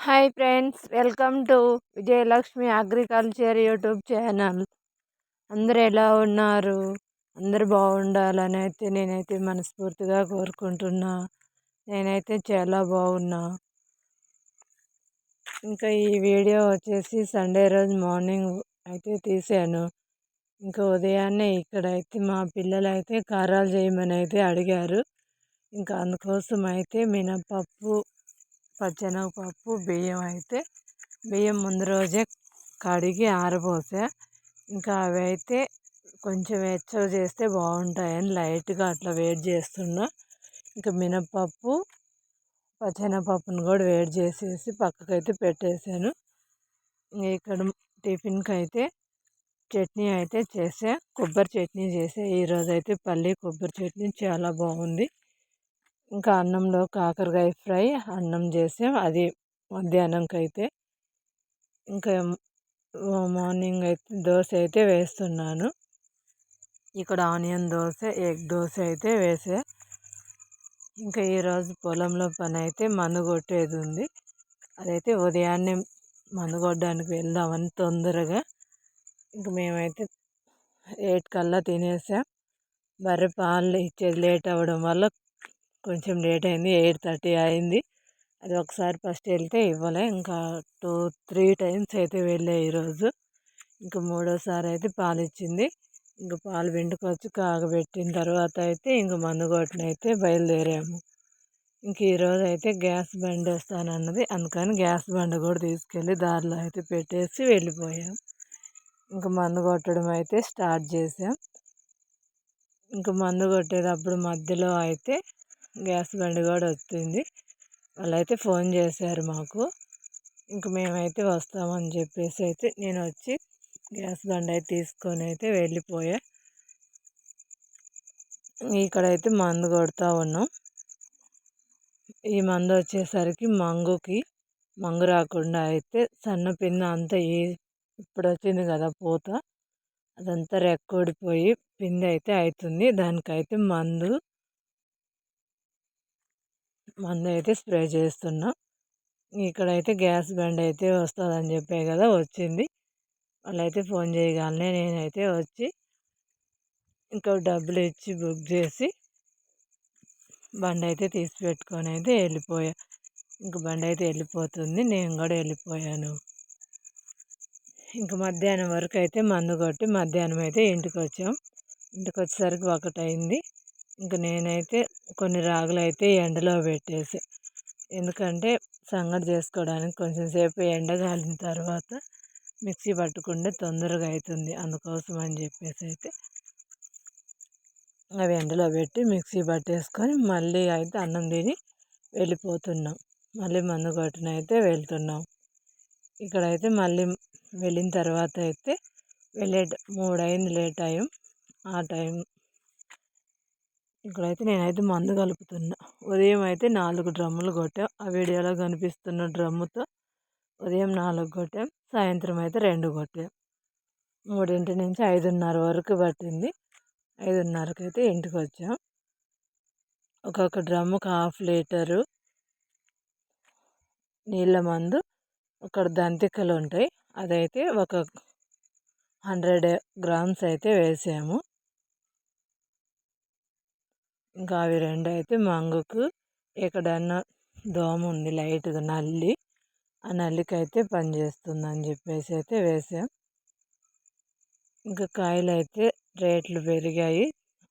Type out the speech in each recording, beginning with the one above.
Hi friends welcome to Vijayalakshmi agriculture YouTube channel. అందరు ఎలా ఉన్నారు? అందరు బాగుండాలని అయితే నేనైతే మనస్ఫూర్తిగా కోరుకుంటున్నా. నేనైతే చాలా బాగున్నా. ఇంకా ఈ వీడియో వచ్చేసి సండే రోజు మార్నింగ్ అయితే తీసాను. ఇంకా ఉదయాన్నే ఇక్కడైతే మా పిల్లలు అయితే కారాలు చేయమని అయితే అడిగారు. ఇంకా అందుకోసం అయితే మినపప్పు పచ్చెనగపప్పు బియ్యం అయితే బియ్యం ముందు రోజే కడిగి ఆరబోసా. ఇంకా అవి అయితే కొంచెం వెచ్చగా చేస్తే బాగుంటాయని లైట్గా అట్లా వేడి చేస్తున్నా. ఇంకా మినప్పప్పు పచ్చెనగపప్పును కూడా వేడి చేసేసి పక్కకైతే పెట్టేశాను ఇక్కడ టిఫిన్కి అయితే చట్నీ అయితే చేసా. కొబ్బరి చట్నీ చేసా. ఈరోజు అయితే పల్లి కొబ్బరి చట్నీ చాలా బాగుంది. ఇంకా అన్నంలో కాకరకాయ ఫ్రై అన్నం చేసాం. అది మధ్యాహ్నంకి అయితే ఇంకా మార్నింగ్ అయితే దోశ అయితే వేస్తున్నాను. ఇక్కడ ఆనియన్ దోశ ఎగ్ దోశ అయితే వేసా. ఇంకా ఈరోజు పొలంలో పని అయితే మందు కొట్టేది ఉంది అదైతే ఉదయాన్నే మందు కొట్టడానికి వెళ్దామని తొందరగా. ఇంక మేమైతే ఎయిట్ కల్లా తినేసాం. బర్రె పాలు ఇచ్చేది లేట్ అవ్వడం వల్ల కొంచెం లేట్ అయింది ఎయిట్ థర్టీ అయింది. అది ఒకసారి ఫస్ట్ వెళ్తే ఇవ్వలే. ఇంకా టూ త్రీ టైమ్స్ అయితే వెళ్ళే ఈరోజు. ఇంకా మూడోసారి అయితే పాలు ఇచ్చింది. ఇంకా పాలు పిండుకొచ్చి కాగబెట్టిన తర్వాత అయితే ఇంక మందు కొట్టిన అయితే బయలుదేరాము. ఇంక ఈరోజు అయితే గ్యాస్ బండి వస్తానన్నది. అందుకని గ్యాస్ బండి కూడా తీసుకెళ్ళి దారిలో అయితే పెట్టేసి వెళ్ళిపోయాం. ఇంకా మందు కొట్టడం అయితే స్టార్ట్ చేసాం. ఇంకా మందు కొట్టేటప్పుడు మధ్యలో అయితే గ్యాస్ బండి కూడా వచ్చింది. వాళ్ళైతే ఫోన్ చేశారు మాకు. ఇంక మేమైతే వస్తామని చెప్పేసి అయితే నేను వచ్చి గ్యాస్ బండి అయితే తీసుకొని అయితే వెళ్ళిపోయా. ఇక్కడైతే మందు కొడుతూ ఉన్నాం. ఈ మందు వచ్చేసరికి మంగుకి మంగు రాకుండా అయితే సన్న పిన్న అంతా ఇప్పుడు వచ్చింది కదా పూత అదంతా రెక్కడిపోయి పిండి అయితే అవుతుంది దానికైతే మందు మందు అయితే స్ప్రే చేస్తున్నా. ఇక్కడైతే గ్యాస్ బండ్ అయితే వస్తుందని చెప్పే కదా వచ్చింది. వాళ్ళైతే ఫోన్ చేయగానే నేనైతే వచ్చి ఇంకా డబ్బులు ఇచ్చి బుక్ చేసి బండి అయితే తీసి పెట్టుకొని అయితే వెళ్ళిపోయా. ఇంక బండి అయితే వెళ్ళిపోతుంది. నేను కూడా వెళ్ళిపోయాను. ఇంక మధ్యాహ్నం వరకు అయితే మందు కొట్టి మధ్యాహ్నం అయితే ఇంటికి వచ్చాం ఇంటికి వచ్చేసరికి ఒకటి అయింది ఇంక నేనైతే కొన్ని రాగులు అయితే ఎండలో పెట్టేసి. ఎందుకంటే సంగటి చేసుకోవడానికి కొంచెం సేపు ఎండ కాలిన తర్వాత మిక్సీ పట్టుకుంటే తొందరగా అవుతుంది అందుకోసం అని చెప్పేసి అయితే అవి ఎండలో పెట్టి మిక్సీ పట్టేసుకొని మళ్ళీ అయితే అన్నం తిని వెళ్ళిపోతున్నాం. మళ్ళీ మందు కొట్టిన అయితే వెళ్తున్నాం. ఇక్కడైతే మళ్ళీ వెళ్ళిన తర్వాత అయితే వెళ్ళే మూడు అయింది లేట్ టైం. ఆ టైం ఇక్కడైతే నేనైతే మందు కలుపుతున్నా. ఉదయం అయితే నాలుగు డ్రమ్ములు కొట్టాం. ఆ వీడియోలో కనిపిస్తున్న డ్రమ్ముతో ఉదయం నాలుగు కొట్టాం. సాయంత్రం అయితే రెండు కొట్టాం. మూడింటి నుంచి ఐదున్నర వరకు పట్టింది. ఐదున్నరకు అయితే ఇంటికి వచ్చాం. ఒక్కొక్క డ్రమ్ముకి హాఫ్ లీటరు నీళ్ళ మందు ఒక దంతికలు ఉంటాయి. అదైతే ఒక హండ్రెడ్ గ్రామ్స్ అయితే వేసాము. ఇంకా అవి రెండు అయితే మంగుకు ఎక్కడన్నా దోమ ఉంది లైట్గా నల్లి ఆ నల్లికి అయితే పనిచేస్తుందని చెప్పేసి అయితే వేసాం. ఇంకా కాయలు అయితే రేట్లు పెరిగాయి.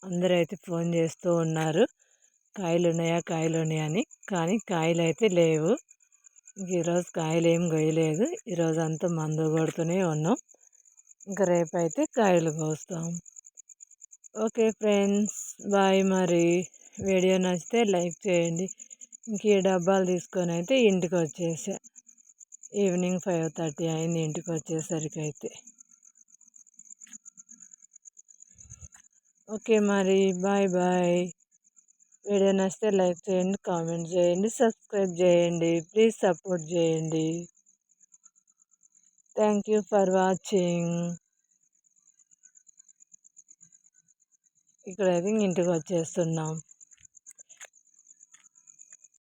అందరూ అయితే ఫోన్ చేస్తూ ఉన్నారు కాయలు ఉన్నాయా కాయలు ఉన్నాయా అని. కానీ కాయలు అయితే లేవు ఈరోజు కాయలు ఏం కొయ్యలేదు ఈరోజు అంతా మందు కొడుతూనే ఉన్నాం. ఇంకా రేపైతే కాయలు కోస్తాం. ఓకే ఫ్రెండ్స్ బాయ్ మరి. వీడియో నచ్చితే లైక్ చేయండి. ఇంక ఈ డబ్బాలు తీసుకొని అయితే ఇంటికి వచ్చేసా. ఈవినింగ్ ఫైవ్ థర్టీ అయింది ఇంటికి వచ్చేసరికి అయితే. ఓకే మరి బాయ్ బాయ్. వీడియో నచ్చితే లైక్ చేయండి కామెంట్ చేయండి సబ్స్క్రైబ్ చేయండి ప్లీజ్ సపోర్ట్ చేయండి. Thank you for watching. ఇక్కడ ఇక్కడైతే ఇంటికి వచ్చేస్తున్నాం